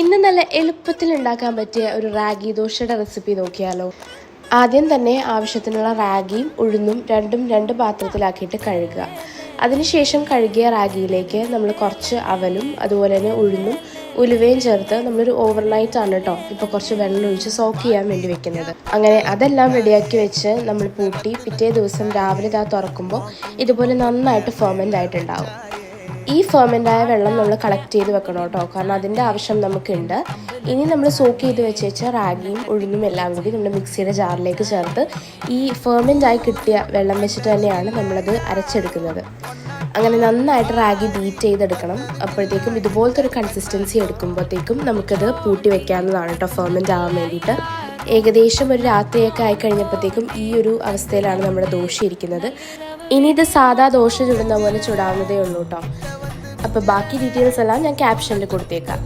ഇന്ന് നല്ല എളുപ്പത്തിൽ ഉണ്ടാക്കാൻ പറ്റിയ ഒരു റാഗി ദോശയുടെ റെസിപ്പി നോക്കിയാലോ. ആദ്യം തന്നെ ആവശ്യത്തിനുള്ള റാഗിയും ഉഴുന്നും രണ്ടും രണ്ട് പാത്രത്തിലാക്കിയിട്ട് കഴുകുക. അതിനുശേഷം കഴുകിയ റാഗിയിലേക്ക് നമ്മൾ കുറച്ച് അവലും അതുപോലെ തന്നെ ഉഴുന്നും ഉലുവയും ചേർത്ത് നമ്മളൊരു ഓവർനൈറ്റ് ആണ് കേട്ടോ ഇപ്പോൾ കുറച്ച് വെള്ളം ഒഴിച്ച് സോക്ക് ചെയ്യാൻ വേണ്ടി വെക്കുന്നത്. അങ്ങനെ അതെല്ലാം റെഡിയാക്കി വെച്ച് നമ്മൾ പൂട്ടി പിറ്റേ ദിവസം രാവിലെ ഇതാ തുറക്കുമ്പോൾ ഇതുപോലെ നന്നായിട്ട് ഫെർമെന്റ് ആയിട്ടുണ്ടാവും. ഈ ഫെർമെന്റായ വെള്ളം നമ്മൾ കളക്ട് ചെയ്ത് വെക്കണം കേട്ടോ. കാരണം അതിന്റെ ആവശ്യം നമുക്കുണ്ട്. ഇനി നമ്മൾ സോക്ക് ചെയ്ത് വെച്ച് വെച്ച റാഗിയും ഉഴുന്നും എല്ലാം കൂടി നമ്മുടെ മിക്സിയുടെ ജാറിലേക്ക് ചേർത്ത് ഈ ഫെർമെന്റായി കിട്ടിയ വെള്ളം വെച്ചിട്ട് തന്നെയാണ് നമ്മളത് അരച്ചെടുക്കുന്നത്. അങ്ങനെ നന്നായിട്ട് റാഗി ബീറ്റ് ചെയ്തെടുക്കണം. അപ്പോഴത്തേക്കും ഇതുപോലത്തെ ഒരു കൺസിസ്റ്റൻസി എടുക്കുമ്പോഴത്തേക്കും നമുക്കത് പൂട്ടി വെക്കാവുന്നതാണ് കേട്ടോ ഫെർമെന്റ് ആവാൻ വേണ്ടിയിട്ട്. ഏകദേശം ഒരു രാത്രിയൊക്കെ ആയി കഴിഞ്ഞപ്പോഴത്തേക്കും ഈ ഒരു അവസ്ഥയിലാണ് നമ്മുടെ ദോശ ഇരിക്കുന്നത്. ഇനി ഇത് സാധാ ദോശ ചുടുന്ന പോലെ ചുടാവുന്നതേ ഉള്ളൂ കേട്ടോ. അപ്പോൾ ബാക്കി ഡീറ്റെയിൽസ് എല്ലാം ഞാൻ ക്യാപ്ഷനിൽ കൊടുത്തേക്കാം.